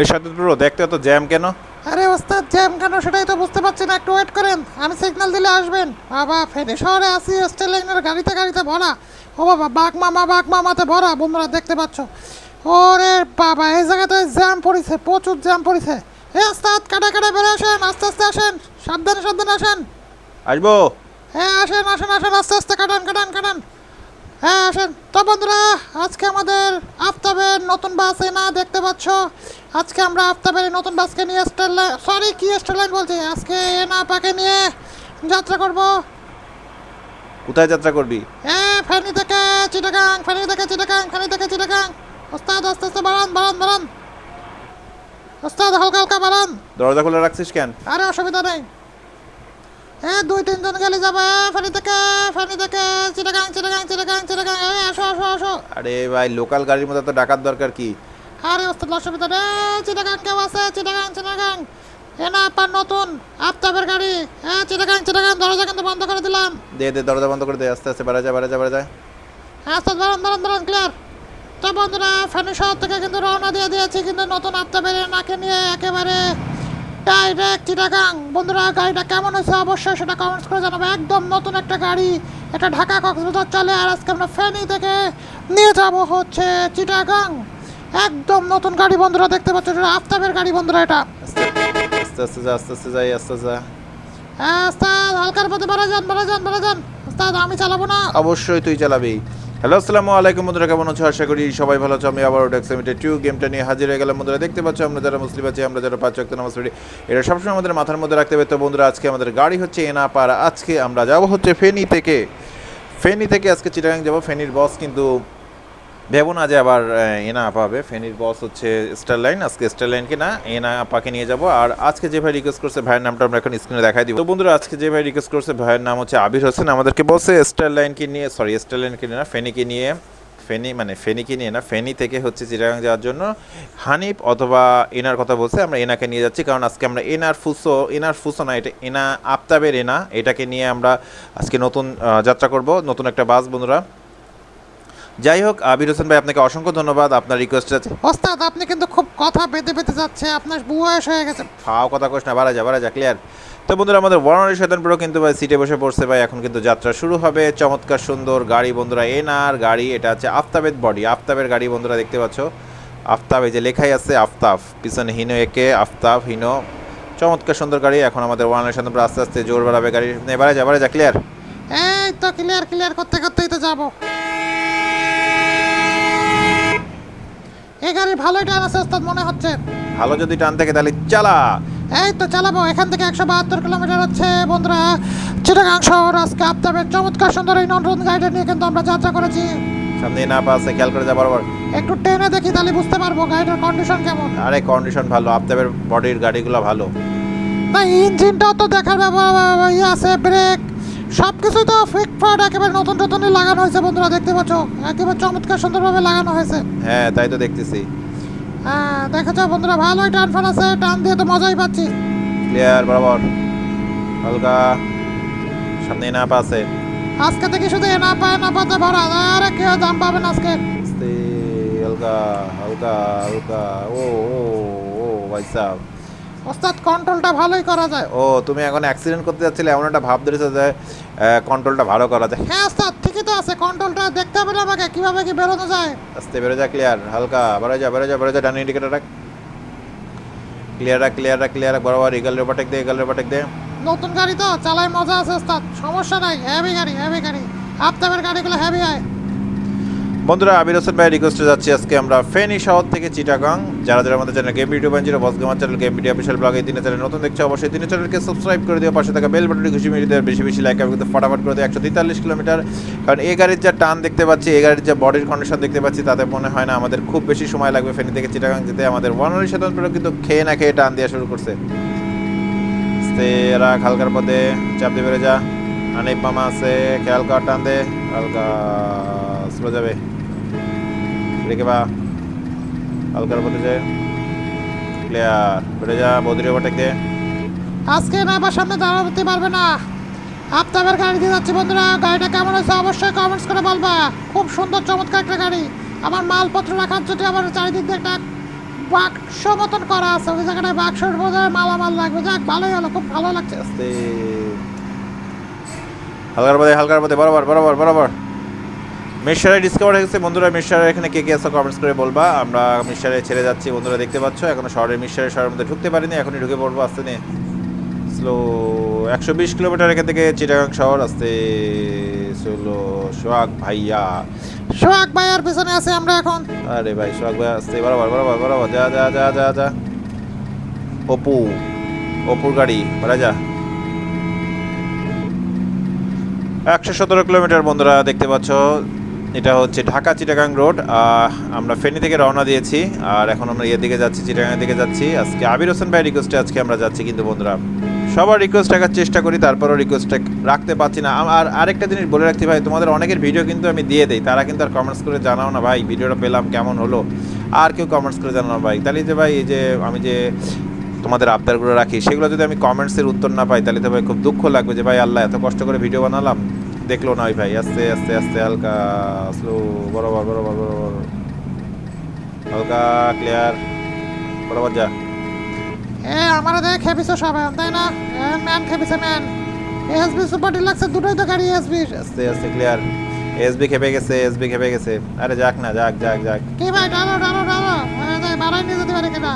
এই সাথে ব্রো দেখতে তো জ্যাম কেন? আরে ওস্তাদ জ্যাম কেন সেটাই তো বুঝতে পারছি না একটু ওয়েট করেন আমি সিগন্যাল দিলে আসবেন। বাবা ফেনে শহরে আসি স্টেল লাইনের গাড়িতে গাড়িতে ভরা। ও বাবা বাঘ মামা বাঘ মামাতে ভরা বন্ধুরা দেখতে পাচ্ছ। ওরে বাবা এই জায়গাতে জ্যাম পড়েছে প্রচুর জ্যাম পড়েছে। এ ওস্তাদ কাটা কাটা বেড়ে আসেন আস্তে আস্তে আসেন সাবধানে সাবধানে আসেন। আসব? হ্যাঁ আসেন আসেন আসেন আস্তে আস্তে কাটান কাটান কাটান। হ্যাঁ আসেন। তো বন্ধুরা আজকে আমাদের আফতাবের নতুন বাস এনা দেখতে পাচ্ছ? আজকে আমরা আফতাবের নতুন বাসকে নিয়ে স্টার সরি কি স্টার লাইন বলছি? আজকে এনা পাকে নিয়ে যাত্রা করব। কোথায় যাত্রা করবি? হ্যাঁ ফেনি থেকে চিটাগাং ফেনি থেকে চিটাগাং ফেনি থেকে চিটাগাং। ওস্তাদ আস্তে আস্তে বাড়ান বাড়ান বাড়ান। ওস্তাদ হালকা হালকা বাড়ান। দরজা খুলে রাখছিস কেন? আরে অসুবিধা নেই। এ দুই তিনজন গেলে যাবে। ফেনি থেকে ফেনি থেকে। চিটাগাং চিটাগাং চিটাগাং চিটাগাং। আসো আসো আসো। আরে ভাই লোকাল গাড়ির মধ্যে তো ডাকার দরকার কি? আরে ওস্তাদ অসুবিধা নেই চিটাগাং কেউ আছে? চিটাগাং চিটাগাং। এ না আপনার নতুন আফতাবের গাড়ি। হ্যাঁ চিটাগাং চিটাগাং দরজা কিন্তু বন্ধ করে দিলাম। দে দে দরজা বন্ধ করে দে। আস্তে আস্তে বাড়া যা বাড়া যা বাড়া যা। হ্যাঁ ওস্তাদ দাঁড়ান দাঁড়ান দাঁড়ান ক্লিয়ার তো বন্ধুরা ফেনী শহর থেকে কিন্তু রওনা দিয়ে দিয়েছি কিন্তু নতুন আফতাবের নাকে নিয়ে একেবারে ডাইরেক্ট চিটাগাং বন্ধুরা গাড়িটা কেমন হয়েছে অবশ্যই সেটা কমেন্টস করে জানাবে। একদম নতুন একটা গাড়ি এটা ঢাকা কক্সবাজার চলে আর আজকে আমরা ফেনী থেকে নিয়ে যাব হচ্ছে চিটাগাং একদম নতুন গাড়ি বন্ধুরা দেখতে পাচ্ছ এটা আফতাবের গাড়ি বন্ধুরা এটা। আস্তে আস্তে যা আস্তে আস্তে যাই আস্তে যা। হ্যাঁ ওস্তাদ হালকার পথে বেড়ে যান বেড়ে যান বেড়ে যান ওস্তাদ আমি চালাবো না। অবশ্যই তুই চালাবি। হ্যালো, আসসালামু আলাইকুম বন্ধুরা, কেমন আছো? আশা করি সবাই ভালো আছো। আমি আবার ডেক্সিমিটে টু গেমটা নিয়ে হাজির হয়ে গেলাম। বন্ধুরা, দেখতে পাচ্ছ, আমরা যারা মুসলিম আছি, আমরা যারা পাঁচ ওয়াক্ত নামাজ পড়ি এটা সবসময় আমাদের মাথার মধ্যে রাখতে হবে। তো বন্ধুরা, আজকে আমাদের গাড়ি হচ্ছে এনাপাড়া আজকে আমরা যাব হচ্ছে ফেনি থেকে। ফেনি থেকে আজকে চিটাগাং যাব। ফেনির বস কিন্তু ভেবো না যে আবার এনা আপা হবে ফেনীর বস হচ্ছে স্টার লাইন আজকে স্টার লাইনকে না এনা আপাকে নিয়ে যাব। আর আজকে যে ভাই রিকোয়েস্ট করছে, ভাইয়ের নামটা আমরা এখন স্ক্রিনে দেখাই দিব। তো বন্ধুরা, আজকে যে ভাই রিকোয়েস্ট করছে, ভাইয়ের নাম হচ্ছে আবির হোসেন। আমাদেরকে বলছে স্টার লাইনকে নিয়ে সরি স্টার লাইনকে নিয়ে না, ফেনীকে নিয়ে, ফেনী মানে ফেনীকে নিয়ে না, ফেনী থেকে হচ্ছে চিটাগাং যাওয়ার জন্য হানিফ অথবা এনার কথা বলছে, আমরা এনাকে নিয়ে যাচ্ছি। কারণ আজকে আমরা এনার ফুসো এনার ফুসো না, এটা এনা আফতাবের এনা, এটাকে নিয়ে আমরা আজকে নতুন যাত্রা করব। নতুন একটা বাস, বন্ধুরা। যাই হোক আবির হোসেন ভাই আপনাকে অসংখ্য ধন্যবাদ। আপনার রিকোয়েস্ট আছে। ওস্তাদ আপনি কিন্তু খুব কথা পেতে পেতে যাচ্ছে আপনার বয়স হয়ে গেছে। ফাও কথা কোস না বাড়া যা বাড়া যা ক্লিয়ার তো বন্ধুরা আমাদের বর্ণালী শয়তান পুরো কিন্তু ভাই সিটে বসে পড়ছে ভাই এখন কিন্তু যাত্রা শুরু হবে। চমৎকার সুন্দর গাড়ি বন্ধুরা এনার গাড়ি এটা হচ্ছে আফতাবের বডি আফতাবের গাড়ি বন্ধুরা দেখতে পাচ্ছ। আফতাব এই যে লেখাই আছে আফতাব। পিছনে হিনো একে আফতাব হিনো। চমৎকার সুন্দর গাড়ি। এখন আমাদের শয়তান পুরো আস্তে আস্তে জোর বাড়াবে গাড়ি এবারে যা বাড়া যা ক্লিয়ার এই তো ক্লিয়ার ক্লিয়ার করতে করতেই তো যাব। এই গাড়ি ভালোই টান আছে ওস্তাদ মনে হচ্ছে। ভালো যদি টান থাকে তাহলে চালা। এই তো চালাবো এখান থেকে একশো বাহাত্তর কিলোমিটার হচ্ছে বন্ধুরা। চিটাগাং শহর আজকে আপনাদের চমৎকার সুন্দর এই নতুন গাড়িটা নিয়ে কিন্তু আমরা যাত্রা করেছি। সামনে না পাশে খেয়াল করে যা বরাবর। একটু টেনে দেখি তাহলে বুঝতে পারব গাড়িটার কন্ডিশন কেমন। আরে কন্ডিশন ভালো আফতাবের বডির গাড়িগুলো ভালো। না ইঞ্জিনটাও তো দেখার ব্যাপার ইয়ে আছে ব্রেক সব কিছুই তো ফিটফাট একেবারে নতুন নতুনই লাগানো হয়েছে বন্ধুরা দেখতে পাচ্ছ? একেবারে চমৎকার সুন্দরভাবে লাগানো হয়েছে। হ্যাঁ তাই তো দেখতেছি। হ্যাঁ দেখেছ বন্ধুরা ভালোই টান ফান আছে টান দিয়ে তো মজাই পাচ্ছি। ক্লিয়ার বরাবর। হালকা সামনে না পাশে আজকে থেকে শুধু না পায় না পাতে ভরা। আরে কেউ দাম পাবেন আজকে। হালকা হালকা হালকা। ও ও ও ভাই সাহ ওস্তাদ কন্ট্রোলটা ভালোই করা যায়। ও তুমি এখন অ্যাক্সিডেন্ট করতে যাচ্ছিলে এমন একটা ভাব ধরেছো যে কন্ট্রোলটা ভালো করা যায়। হ্যাঁ ওস্তাদ ঠিকই তো আছে কন্ট্রোলটা দেখতে হবে না আমাকে কীভাবে কি বেরোনো যায়। আস্তে বেরো যা ক্লিয়ার হালকা বেরো যা বেরো যা বেরো যা ডান ইন্ডিকেটার রাখ। ক্লিয়ার রাখ ক্লিয়ার রাখ ক্লিয়ার রাখ বরাবর ইগাল ওভারটেক দে ইগাল ওভারটেক দে। নতুন গাড়ি তো চালায় মজা আছে ওস্তাদ সমস্যা নাই হেভি গাড়ি হেভি গাড়ি। আপনাদের গাড়িগুলো হেভি হয়। বন্ধুরা আবির হোসেন ভাই রিকোয়েস্টে যাচ্ছি। আজকে আমরা ফেনী শহর থেকে চিটাগাং। যারা যারা আমাদের channel game video বাঞ্জিরো boss gamer channel game video official ব্লগে তিনে চ্যানেল নতুন দেখছে, অবশ্যই তিনে চ্যানেলকে সাবস্ক্রাইব করে দিও। পাশে থাকা বেল বাটনটি খুশি মিলিয়ে দেওয়ার বেশি বেশি লাইক কিন্তু ফটাফট করে দিও একশো তেতাল্লিশ কিলোমিটার। কারণ এই গাড়ির যা টান দেখতে পাচ্ছি এই গাড়ির যা বডির কন্ডিশন দেখতে পাচ্ছি, তাতে মনে হয় না আমাদের খুব বেশি সময় লাগবে ফেনী থেকে চিটাগাং যেতে। আমাদের ওয়ানারি স্বতন্ত্র কিন্তু খেয়ে না খেয়ে টান দেওয়া শুরু করছে। রাখ হালকার পথে, চাপ দিয়ে বেড়ে যা। অনেক মামা আছে, খেয়াল কর, টান দে। হালকা স্লো যাবে। রেখে বা? হালকার পথে যায় ক্লিয়ার বেড়ে যা বদ্রি ওভারটেক দে। আজকে না আবার সামনে দাঁড়াতে পারবে না। আপনাদের গাড়ি দিয়ে যাচ্ছি বন্ধুরা। গাড়িটা কেমন হয়েছে অবশ্যই কমেন্টস করে বলবা। খুব সুন্দর চমৎকার একটা গাড়ি। আমার মালপত্র রাখার জন্য আমার চারিদিক দিয়ে একটা বাক্স মতন করা আছে। ওই জায়গাটায় বাক্সের মধ্যে মালামাল লাগবে। যাক ভালোই হলো খুব ভালো লাগছে। আস্তে হালকার পথে হালকার পথে বরাবর বরাবর বরাবর। মিক্সারে ডিসকভার হয়ে গেছে। বন্ধুরা মিক্সারে এখানে কে কে আছে কমেন্টস করে বলবা। আমরা মিক্সারে ছেড়ে যাচ্ছি বন্ধুরা দেখতে পাচ্ছ। এখনও শহরের মিক্সারে শহরের মধ্যে ঢুকতে পারিনি। এখনই ঢুকে পড়ব আসতে নিয়ে। স্লো একশো বিশ কিলোমিটার এখান থেকে চিটাগাং শহর। আসতে স্লো সোহাগ ভাইয়া। সোহাগ ভাইয়ার পিছনে আছে আমরা এখন। আরে ভাই সোহাগ ভাই আসতে বরাবর বরাবর বরাবর যা যা যা যা যা। অপু অপুর গাড়ি বলা যা। একশো সতেরো কিলোমিটার বন্ধুরা দেখতে পাচ্ছ। এটা হচ্ছে ঢাকা চিটাগাং রোড আমরা ফেনী থেকে রওনা দিয়েছি, আর এখন আমরা ইয়ের দিকে যাচ্ছি চিটাগাংয়ের দিকে যাচ্ছি। আজকে আবির হোসেন ভাই রিকোয়েস্টে আজকে আমরা যাচ্ছি কিন্তু বন্ধুরা, সবার রিকোয়েস্ট রাখার চেষ্টা করি, তারপরও রিকোয়েস্ট রাখতে পারছি না। আর আরেকটা জিনিস বলে রাখছি ভাই, তোমাদের অনেকের ভিডিও কিন্তু আমি দিয়ে দিই, তারা কিন্তু আর কমেন্টস করে জানাও না ভাই ভিডিওটা পেলাম কেমন হলো? আর কেউ কমেন্টস করে জানাও না ভাই। তাহলে যে ভাই, এই যে আমি যে তোমাদের আবদারগুলো রাখি, সেগুলো যদি আমি কমেন্টসের উত্তর না পাই, তাহলে তো ভাই খুব দুঃখ লাগবে যে ভাই, আল্লাহ এত কষ্ট করে ভিডিও বানালাম। দেখল না ওই ভাই আস্তে আস্তে আস্তে হালকা স্লো বরাবর বরাবর বরাবর হালকা ক্লিয়ার বরাবর যা। এ আমারা দেখে খেপিছে সবাই তাই না? ম্যান খেপিছে ম্যান এসবি সুপার ডিলাক্সে দুটোই তো গাড়ি এসবি আস্তে আস্তে ক্লিয়ার এসবি খেপে গেছে এসবি খেপে গেছে। আরে যাক না যাক যাক যাক। কি ভাই ডালো ডালো ডালো। বাড়াই নিয়ে যেতে পারে কিনা?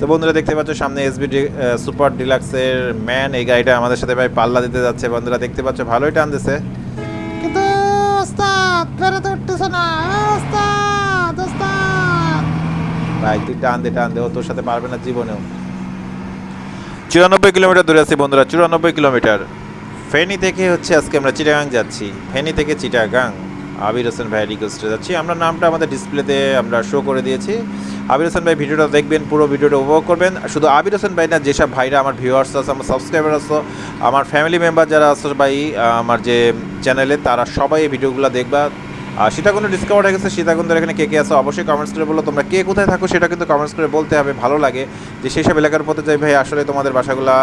তো বন্ধুরা দেখতে পাচ্ছ সামনে এসবি সুপার ডিলাক্সের ম্যান এই গাড়িটা আমাদের সাথে ভাই পাল্লা দিতে যাচ্ছে, বন্ধুরা দেখতে পাচ্ছ ভালোই কিন্তু ওস্তাদ বেরোতে উঠতেছে না। ভাই, তুই টান দে টান দে ও তোর সাথে পারবে না জীবনেও। চুরানব্বই কিলোমিটার দূরে আছি বন্ধুরা, চুরানব্বই কিলোমিটার। ফেনী থেকে হচ্ছে আজকে আমরা চিটাগাং যাচ্ছি। ফেনী থেকে চিটাগাং। আবির হোসেন ভাই রিকোয়েস্টে যাচ্ছি। আমরা নামটা আমাদের ডিসপ্লেতে আমরা শো করে দিয়েছি। আবির হোসেন ভাই ভিডিওটা দেখবেন, পুরো ভিডিওটা উপভোগ করবেন। শুধু আবির হোসেন ভাই না, যেসব ভাইরা আমার ভিউয়ার্স আছে, আমার সাবস্ক্রাইবার আছে, আমার ফ্যামিলি মেম্বার যারা আছে ভাই আমার যে চ্যানেলে তারা সবাই এই ভিডিওগুলো দেখবা। আর সীতাকুণ্ড ডিসকভার হয়ে গেছে, সীতাকুণ্ডের এখানে কে কে আছে অবশ্যই কমেন্টস করে বলো। তোমরা কে কোথায় থাকো সেটা কিন্তু কমেন্টস করে বলতে হবে, ভালো লাগে। যে সেই সব এলাকার পথে যাই ভাই, আসলে তোমাদের বাসাগুলা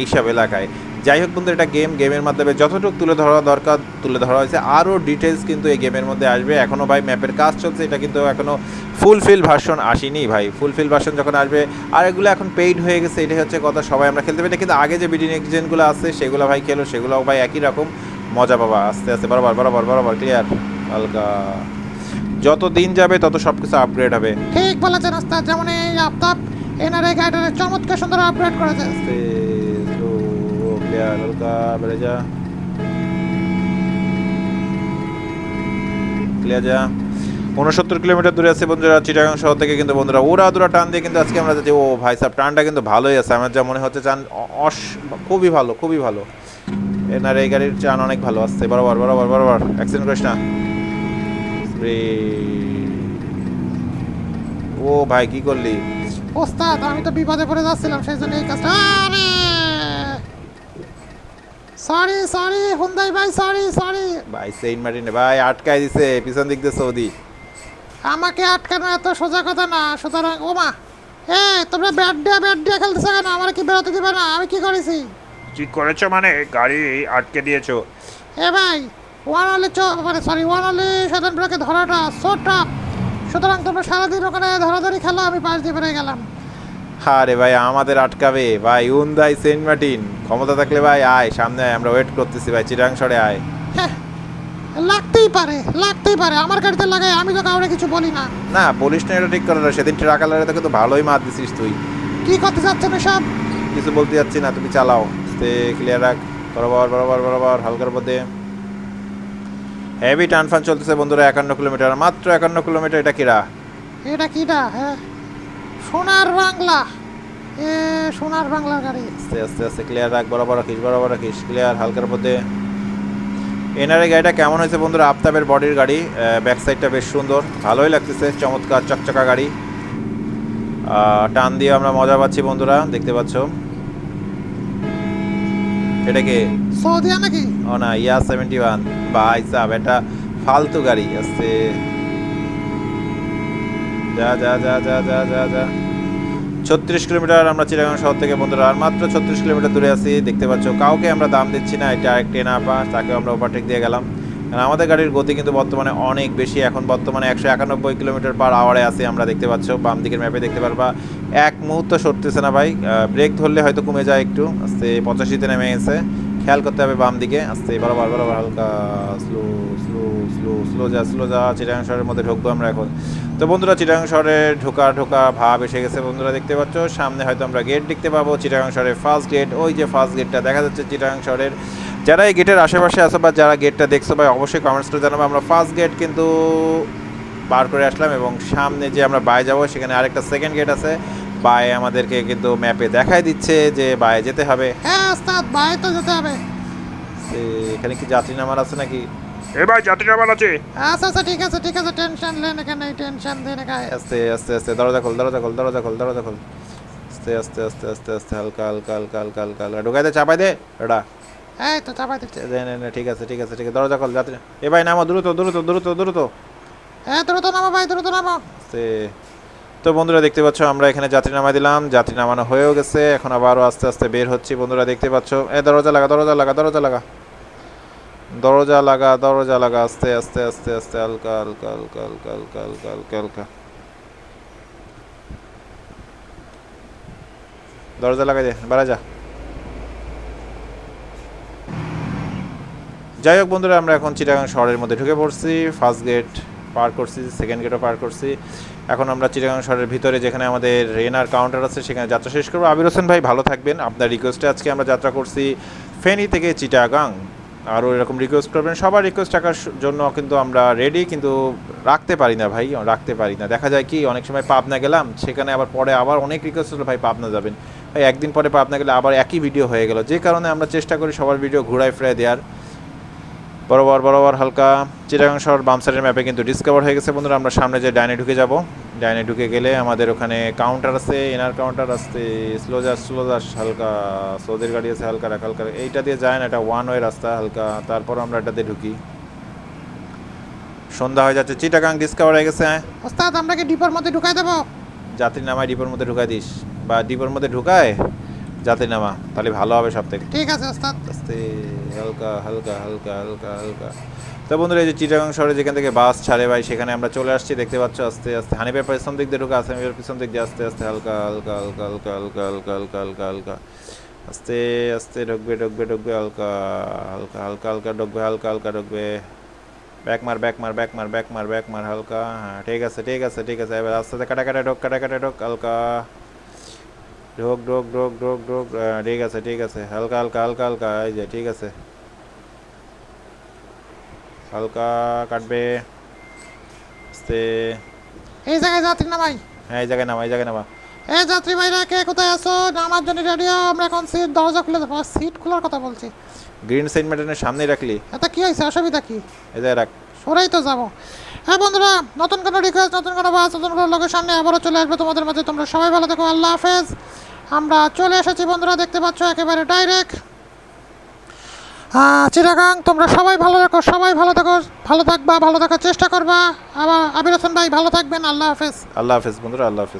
এইসব এলাকায়। যাই হোক বন্ধু এটা গেম গেমের মাধ্যমে যতটুকু তুলে ধরা দরকার তুলে ধরা হয়েছে। আরও ডিটেলস কিন্তু এই গেমের মধ্যে আসবে। এখনও ভাই ম্যাপের কাজ চলছে এটা কিন্তু এখনও ফুলফিল ভার্সন আসেনি ভাই। ফুলফিল ভার্সন যখন আসবে আর এগুলো এখন পেইড হয়ে গেছে এটাই হচ্ছে কথা সবাই আমরা খেলতে পারি। কিন্তু আগে যে বিডিং এক্সিজেনগুলো আছে সেগুলো ভাই খেলো সেগুলোও ভাই একই রকম। মজা পাবা আস্তে আস্তে বরাবর বরাবর বরাবর ক্লিয়ার হালকা। যত দিন যাবে তত সব কিছু আপগ্রেড হবে। ঠিক বলেছেন ওস্তাদ যেমন এই আফতাব এনার এই গাড়িটার চমৎকার সুন্দর আপগ্রেড করেছে। আস্তে। ক্লিয়ার হালকা বেড়ে যা ক্লিয়ার যা উনসত্তর কিলোমিটার দূরে আছে বন্ধুরা চিটাগাং শহর থেকে কিন্তু বন্ধুরা ওরা দুরা টান দিয়ে কিন্তু আজকে আমরা যাচ্ছি। ও ভাই সাহেব, টানটা কিন্তু ভালোই আছে। আমার যা মনে হচ্ছে অ- অস খুবই ভালো খুবই ভালো। এনার এই গাড়ির চান অনেক ভালো আসছে বরাবর বরাবর বরাবর। অ্যাক্সিডেন্ট করিস না. ও ভাই, কি করলি? ওস্তাদ, আমি তো বিপদে পড়ে যাচ্ছিলাম, সেই জন্য এই কাজটা সরি সরি হুন্দাই ভাই সরি সরি ভাই সেন্ট মার্টিনে ভাই আটকাই দিছে পিছন দিক দিয়ে সৌদি আমাকে আটকানো এত সোজা কথা না সুতরাং ওমা এ তোমরা ব্যাট ডিয়া ব্যাট ডিয়া খেলতেছো কেন? আমার কি বেরোতে দিবে না? আমি কি করেছি? কি করেছ মানে গাড়ি আটকে দিয়েছ। এ ভাই ওয়ান অনলি চো মানে সরি ওয়ান অনলি সাধারণ ব্লকে ধরাটা সো টাফ সুতরাং তোমরা সারাদিন ওখানে ধরাধরি খেলো আমি পাশ দিয়ে বেরিয়ে গেলাম। আরে ভাই আমাদের আটকাবে। ভাই উন্দাই সেন্ট মার্টিন ক্ষমতা থাকলে ভাই আয় সামনে আয় আমরা ওয়েট করতেছি ভাই চিরাং সরে আয়। হ্যাঁ লাগতেই পারে লাগতেই পারে। আমার গাড়িতে লাগাই আমি তো কাউরে কিছু বলি না। না বলিস না এটা ঠিক করে না সেদিন ট্রাক আলারে তোকে তো ভালোই মার দিছিস তুই। কি করতে চাচ্ছেন সব কিছু বলতে যাচ্ছি না তুমি চালাও। সে ক্লিয়ার রাখ। বরাবর বরাবর বরাবর হালকার পথে হেভি টান ফান চলতেছে বন্ধুরা একান্ন কিলোমিটার। মাত্র একান্ন কিলোমিটার এটা কিরা? এটা কিটা হ্যাঁ। সোনার বাংলা। সোনার বাংলার গাড়ি। আস্তে আস্তে আস্তে ক্লিয়ার রাখ বরাবর রাখিস বরাবর রাখিস ক্লিয়ার হালকার মধ্যে। এনারে গাড়িটা কেমন হয়েছে বন্ধুরা? আফতাবের বডির গাড়ি ব্যাক সাইডটা বেশ সুন্দর ভালোই লাগতেছে চমৎকার চকচকা গাড়ি। টান দিয়ে আমরা মজা পাচ্ছি বন্ধুরা দেখতে পাচ্ছ। এটা কি? সৌদিয়া নাকি? ও না ইয়া সেভেন্টি ওয়ান সাহেব এটা ফালতু গাড়ি আসছে যা যা যা যা যা যা যা। ছত্রিশ কিলোমিটার আমরা চিরাগাং শহর থেকে, বন্ধুরা, আর মাত্র ছত্রিশ কিলোমিটার দূরে আছি। দেখতে পাচ্ছ, কাউকে আমরা দাম দিচ্ছি না, এটা আরেক ট্রেন পা তাকেও আমরা ওভারটেক দিয়ে গেলাম। কারণ আমাদের গাড়ির গতি কিন্তু বর্তমানে অনেক বেশি, এখন বর্তমানে একশো একানব্বই কিলোমিটার পার আওয়ারে আছি আমরা, দেখতে পাচ্ছ, বাম দিকের ম্যাপে দেখতে পারবা। এক মুহূর্ত সরতেছে না ভাই ব্রেক ধরলে হয়তো কমে যায় একটু, সে পঁচাশিতে নেমে গেছে। খেয়াল করতে হবে বাম দিকে। আস্তে, বরাবর বরাবর, হালকা স্লো স্লো স্লো স্লো যা স্লো যা, চিটাগাং শহরের মধ্যে ঢুকবো আমরা এখন। তো বন্ধুরা, চিটাগাং শহরে ঢোকা ঢোকা ভাব এসে গেছে বন্ধুরা, দেখতে পাচ্ছ। সামনে হয়তো আমরা গেট দেখতে পাবো, চিটাগাং শহরের ফার্স্ট গেট ওই যে ফার্স্ট গেটটা দেখা যাচ্ছে চিটাগাং শহরের। যারা এই গেটের আশেপাশে আছো বা যারা গেটটা দেখছ ভাই, অবশ্যই কমেন্টস করে জানাব। আমরা ফার্স্ট গেট কিন্তু বার করে আসলাম এবং সামনে যে আমরা বাই যাব, সেখানে আরেকটা সেকেন্ড গেট আছে। বাই আমাদেরকে কিন্তু ম্যাপে দেখাই দিচ্ছে যে বাই যেতে হবে। হ্যাঁ ওস্তাদ বাইরে তো যেতে হবে। সে এখানে কি যাত্রী নামার আছে নাকি? এ ভাই যাত্রী নামান আছে। আচ্ছা আচ্ছা ঠিক আছে ঠিক আছে টেনশন লেন এখানে টেনশন দেন এখানে। আস্তে আস্তে আস্তে দরজা খোল দরজা খোল দরজা খোল দরজা খোল। আস্তে আস্তে আস্তে আস্তে আস্তে হালকা হালকা হালকা হালকা হালকা হালকা। ঢুকাই দে চাপাই দে এটা এই তো চাপাই দিচ্ছি। দে, নে, নে, ঠিক আছে ঠিক আছে ঠিক আছে দরজা খোল যাত্রী। এ ভাই নামো দ্রুত দ্রুত দ্রুত দ্রুত। হ্যাঁ দ্রুত নামো ভাই দ্রুত নামো। আস্তে। তো বন্ধুরা দেখতে পাচ্ছ, আমরা এখানে যাত্রী নামাই দিলাম। যাত্রী নামানো হয়েও গেছে, এখন আবারও আস্তে আস্তে বের হচ্ছি। বন্ধুরা দেখতে পাচ্ছ, এ, দরজা লাগা দরজা লাগা দরজা লাগা। দরজা লাগা দরজা লাগা, আস্তে আস্তে আস্তে আস্তে, হালকা হালকা হালকা হালকা হালকা হালকা হালকা হালকা। দরজা লাগাই দে, বাড়া যা। যাই হোক বন্ধুরা, আমরা এখন চিটাগাং শহরের মধ্যে ঢুকে পড়ছি। ফার্স্ট গেট পার করছি সেকেন্ড গেটও পার করছি। এখন আমরা চিটাগাং শহরের ভিতরে যেখানে আমাদের রেনার কাউন্টার আছে, সেখানে যাত্রা শেষ করব। আবির হোসেন ভাই, ভালো থাকবেন। আপনার রিকোয়েস্টে আজকে আমরা যাত্রা করছি ফেনী থেকে চিটাগাং। আরও এরকম রিকোয়েস্ট করবেন। সবার রিকোয়েস্ট রাখার জন্য কিন্তু আমরা রেডি কিন্তু রাখতে পারি না ভাই, রাখতে পারি না। দেখা যায় কি, অনেক সময় পাবনা গেলাম, সেখানে আবার পরে আবার অনেক রিকোয়েস্ট হলো, ভাই পাবনা যাবেন। ভাই, একদিন পরে পাবনা গেলে আবার একই ভিডিও হয়ে গেল। যে কারণে আমরা চেষ্টা করি সবার ভিডিও ঘুরায় ফিরায় দেওয়ার। বরাবর বরাবর হালকা চিটাগাং শহর বাম সাইডের ম্যাপে কিন্তু ডিসকভার হয়ে গেছে। বন্ধুরা আমরা সামনে যে ডাইনে ঢুকে যাব ডাইনে ঢুকে গেলে আমাদের ওখানে কাউন্টার আছে এনার কাউন্টার আছে স্লো যাস স্লো যাস হালকা সৌদের গাড়ি আছে হালকা রাখ হালকা এইটা দিয়ে যায় না এটা ওয়ান ওয়ে রাস্তা হালকা। তারপর আমরা এটাতে ঢুকি। সন্ধ্যা হয়ে যাচ্ছে চিটাগাং ডিসকভার হয়ে গেছে। ওস্তাদ আমরা কি ডিপোর মধ্যে ঢুকাই দেবো? যাত্রী নামায় ডিপোর মধ্যে ঢুকাই দিস। বা ডিপোর মধ্যে ঢুকায়? যাত্রী নামা তাহলে ভালো হবে সব থেকে ঠিক আছে ওস্তাদ আস্তে হালকা হালকা হালকা হালকা হালকা তো বন্ধুরা এই যে চিটাগাং শহরে যেখান থেকে বাস ছাড়ে ভাই সেখানে আমরা চলে আসছি দেখতে পাচ্ছ আস্তে আস্তে হানিফের পেছন দিক দিয়ে ঢুকে আসামির পিছন দিক দিয়ে আস্তে আস্তে হালকা হালকা হালকা হালকা হালকা হালকা হালকা হালকা হালকা আস্তে আস্তে ঢুকবে ঢুকবে ঢুকবে হালকা হালকা হালকা হালকা ঢুকবে হালকা হালকা ঢুকবে ব্যাক মার ব্যাক মার ব্যাক মার ব্যাক মার ব্যাক মার হালকা হ্যাঁ ঠিক আছে ঠিক আছে ঠিক আছে এবার আস্তে আস্তে কাটা কাটা ঢোক কাটা কাটা ঢোক হালকা ঢোক ঢোক ঢোক ঢোক ঢোক ঠিক আছে ঠিক আছে। হালকা হালকা হালকা হালকা। এই যে ঠিক আছে। হালকা কাটবে। আস্তে। এই জায়গায় যাত্রী নামাই হ্যাঁ এই জায়গায় নামা এই জায়গায় নামা। এই যাত্রী ভাইরা কে কোথায় আছো? নামার জন্য রেডিও আমরা এখন সিট দরজা খুলে দেবো। সিট খোলার কথা বলছি। গ্রিন সাইড মেটানের সামনেই রাখলি। এটা কি হয়েছে? অসুবিধা কি? এই জায়গায় রাখ। সরেই তো যাব। হ্যাঁ বন্ধুরা নতুন কোনো রিকোয়েস্ট নতুন কোনো বাস নতুন কোনো লোকের সামনে আবারও চলে আসবে তোমাদের মাঝে। তোমরা সবাই ভালো থেকো। আল্লাহ হাফেজ। আমরা চলে এসেছি বন্ধুরা, দেখতে পাচ্ছ একেবারে ডাইরেক্ট চিরাগাং তোমরা সবাই ভালো থাকো, সবাই ভালো থাকো, ভালো থাকবা, ভালো থাকার চেষ্টা করবা। আবার আবির হোসেন ভাই, ভালো থাকবেন, আল্লাহ হাফেজ। আল্লাহ হাফেজ বন্ধুরা, আল্লাহ হাফেজ।